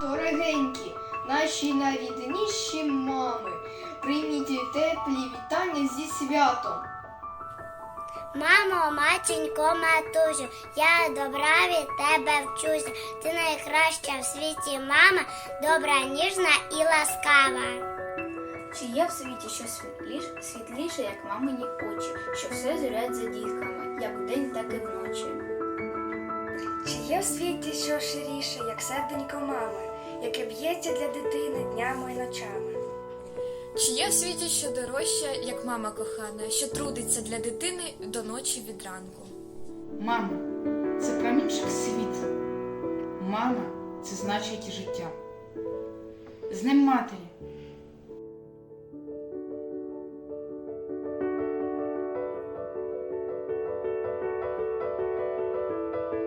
Дорогенькі, наші найрідніші мами, прийміть теплі вітання зі святом. Мамо, матінько, матусю, я добра від тебе вчуся. Ти найкраща в світі мама, добра, ніжна і ласкава. Чи є в світі щось світліше, світліше, як мамині очі, що все зорять за дітками, як вдень, так і вночі? Чи є в світі що ширіше, як серденько мами, яке б'ється для дитини днями і ночами? Чи є в світі що дорожче, як мама кохана, що трудиться для дитини до ночі від ранку? Мама це промінчик світла. Мама це значить життя. З ним матері,